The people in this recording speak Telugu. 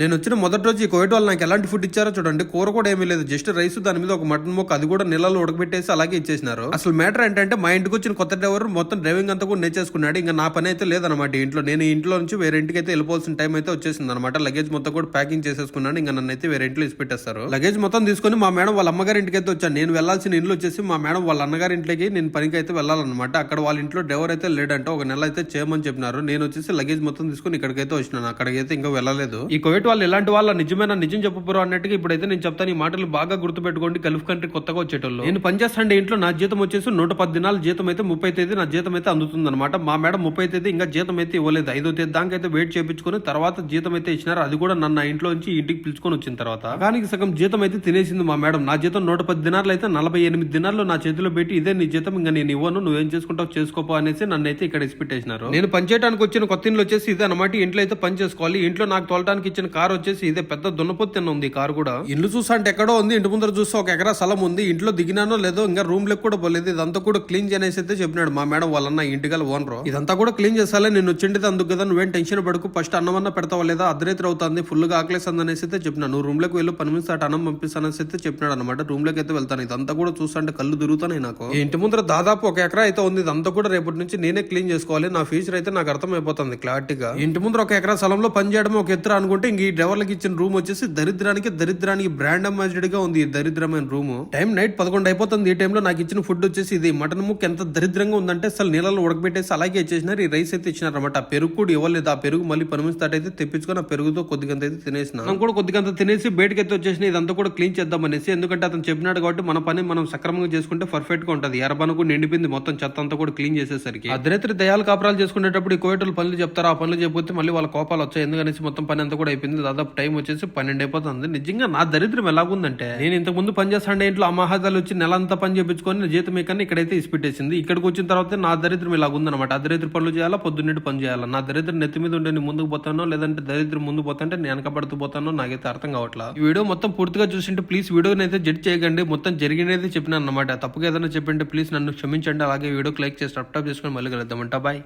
నేను వచ్చిన మొదటి రోజు ఈ కోవిడ్ వాళ్ళు నాకు ఎలాంటి ఫుడ్ ఇచ్చారో చూడండి. కూర కూడా ఏమీ లేదు. జస్ట్ రైస్ దాని మీద ఒక మటన్ మొక్క అది కూడా నీళ్ళలో ఉడకబెట్టేసి అలాగే ఇచ్చేసినారు. అసలు మ్యాటర్ ఏంటంటే మా ఇంటికి వచ్చిన కొత్త డ్రైవర్ మొత్తం డ్రైవింగ్ అంతా కూడా నేర్చేసుకున్నాడు ఇంకా నా పని అయితే లేదనమాట ఇంట్లో. నేను ఇంట్లో నుంచి వేరే ఇంటికి అయితే వెళ్ళిపోవాల్సిన టైం అయితే వచ్చేసింది అనమాట లగేజ్ మొత్తం కూడా ప్యాకింగ్ చేసేసుకున్నాను. ఇంకా నన్ను అయితే వేరే ఇంట్లో ఇసి పెట్టేస్తారు లగేజ్ మొత్తం తీసుకొని మా మేడం వాళ్ళ అమ్మగారి ఇంటికి అయితే వచ్చాను. నేను వెళ్ళాల్సిన ఇంట్లో వచ్చేసి మా మేడం వాళ్ళ అన్నగారి ఇంట్లోకి నేను పనికి అయితే వెళ్ళాలన్నమాట. అక్కడ వాళ్ళ ఇంట్లో డ్రైవర్ అయితే లేడంటే. ఒక నెల అయితే చేయమని చెప్పినారు. నేను వచ్చేసి లగేజ్ మొత్తం తీసుకొని ఇక్కడికైతే వచ్చినాను. అక్కడికైతే ఇంకా వెళ్ళలేదు. ఈ కోవిడ్ వాళ్ళు ఎలాంటి వాళ్ళ నిజమైన నిజం చెప్పపోరు అన్నట్టుగా ఇప్పుడైతే నేను చెప్తాను. ఈ మాటలు బాగా గుర్తుపెట్టుకోండి. గల్ఫ్ కంట్రీ కొత్తగా వచ్చేటోళ్ళు. నేను పనిచేస్తాండే ఇంట్లో నా జీతం వచ్చేసి నూట పది దినాల జీతం అయితే ముప్పై తేదీ నా జీతం అయితే అందుతుంది అనమాట మా మేడం ముప్పై తేదీ ఇంకా జీతం అయితే ఇవ్వలేదు. ఐదో తేదీ దాకా అయితే వెయిట్ చేయించుకొని తర్వాత జీతం అయితే ఇచ్చినారు. అది కూడా నన్ను నా ఇంట్లో నుంచి ఇంటికి పిలుచుకొని వచ్చిన తర్వాత. దానికి సగం జీతం అయితే తినేసింది మా మేడం. నా జీతం నూట పది దినాలు అయితే నలభై ఎనిమిది దినాల్లో నా చేతిలో పెట్టి ఇదే నీ జీతం ఇంకా నేను ఇవ్వను. నువ్వేం చేసుకుంటావు చేసుకోపో అనేసి నన్ను అయితే ఇక్కడ ఎక్స్పెక్ట్ చేసినారు నేను పనిచేయడానికి వచ్చిన కొత్త ఇంట్లో వచ్చేసి ఇదే అనమాట ఇంట్లో అయితే పని చేసుకోవాలి. ఇంట్లో నాకు తోలటానికి ఇచ్చిన కారు వచ్చేసి ఇదే పెద్ద దున్నపోతు తిన్న ఉంది కారు కూడా. ఇల్లు చూసా అంటే ఎక్కడో ఉంది. ఇంటి ముందర చూస్తే ఒక ఎకరా స్థలం ఉంది. ఇంట్లో దిగినానో లేదో ఇంకా రూమ్ లెక్క కూడా పోలేదు. ఇదంతా కూడా క్లీన్ చేయనేసి అయితే చెప్పినాడు మా మేడం వాళ్ళన్న గల ఓనర్ ఇదంతా కూడా క్లీన్ చేసాలే నేను వచ్చిండేది అందుకు కదా. నువ్వేం టెన్షన్ పడుకు. ఫస్ట్ అన్నమన్న పెడతావా లేదా? అర్ధరేత్రి అవుతుంది. ఫుల్గా ఆకలేస్తుంది అనేసి అయితే చెప్పినా. నువ్వు రూమ్లోకి వెళ్ళి. పని మీద అటు అన్నం పంపిస్తానని అయితే చెప్పినాడు అనమాట రూమ్లోకి అయితే వెళ్తాను. ఇదంతా కూడా చూస్తుంటే కళ్ళు తిరుగుతున్నాయి నాకు. ఇంటి ముందర దాదాపు ఒక ఎకరా అయితే ఉంది. ఇదంతా కూడా రేపటి నుంచి నేనే క్లీన్ చేసుకోవాలి. నా ఫ్యూచర్ అయితే నాకు అర్థమైపోతుంది క్లారిటీగా ఇంటి ముందర ఒక ఎకరా స్థలంలో పని చేయడం ఒక ఎత్తు అనుకుంటే ఇంక ఈ డ్రైవర్లకి ఇచ్చిన రూమ్ వచ్చేసి దరిద్రానికి దరిద్రానికి బ్రాండ్ అంబాసిడర్గా ఉంది ఈ దరిద్రమైన రూమ్. టైం నైట్ పదకొండు అయిపోతుంది. ఈ టైంలో నాకు ఇచ్చిన ఫుడ్ వచ్చేసి ఇది. మటన్ ముక్క ఎంత దరిద్రంగా ఉందంటే అసలు నీళ్ళలో ఉడకబెట్టేసి అలాగే ఇచ్చేసినారు ఈ రైస్ అయితే ఇచ్చినారన్నమాట. ఆ పెరుగు కూడా ఇవ్వలేదు. ఆ పెరుగు మళ్ళీ పని అయితే తెప్పించుకొని ఆ పెరుగుతో కొద్దిగంత అయితే తినేసిన. మనం కూడా కొద్దిగంత తినేసి బయటకి అయితే వచ్చేసిన ఇదంతా కూడా క్లీన్ చేద్దాం అనేసి. ఎందుకంటే అతను చెప్పినాడు కాబట్టి మన పని మనం సక్రమంగా చేసుకుంటే పర్ఫెక్ట్గా ఉంటది. ఎర్రబన కూడా నిండిపోయింది. మొత్తం చెత్త అంతా కూడా క్లీన్ చేసేసరికి. అర్ధరాత్రి దయాలు కాపురాలు చేసుకునేటప్పుడు ఈ కోయటలు పనులు చెప్తారు. ఆ పనులు చెప్పితే మళ్ళీ వాళ్ళ కోపాలు వచ్చాయి. ఎందుకనేసి మొత్తం పని అంతా కూడా అయిపోయింది. దాదాపు టైం వచ్చేసి పన్నెండు అయిపోతుంది. నిజంగా నా దరిద్రం ఎలాగుందంటే నేను ఇంతకు ముందు పని చేస్తాండే ఇంట్లో అమ్మహాదాలు వచ్చి నెలంతా పని చేయించుకొని జీతం కన్నా ఇక్కడైతే ఇసిపెట్టేసింది ఇక్కడికి వచ్చిన తర్వాత నా దరిద్రం ఇలాగుందనమాట ఆ దరిద్ర పనులు చేయాలా పొద్దున్నేటి పని చేయాలా? నా దరిద్రం నెత్తి మీద ఉండే ముందుకు పోతానో లేదంటే దరిద్రం ముందు పోతాంటే నేను వెనకబడుతూ పోతానో నాకైతే అర్థం కావట్లా. ఈ వీడియో మొత్తం పూర్తిగా చూసింటే ప్లీజ్ వీడియోని అయితే జడ్జ్ చేయకండి. మొత్తం జరిగినది చెప్పినాను అనమాట తప్పుగా ఏదైనా చెప్పింటే ప్లీజ్ నన్ను క్షమించండి. అలాగే వీడియోకి లైక్ చేసి సబ్స్క్రైబ్ చేసుకొని మళ్ళీ కలుద్దామంటా. బాయ్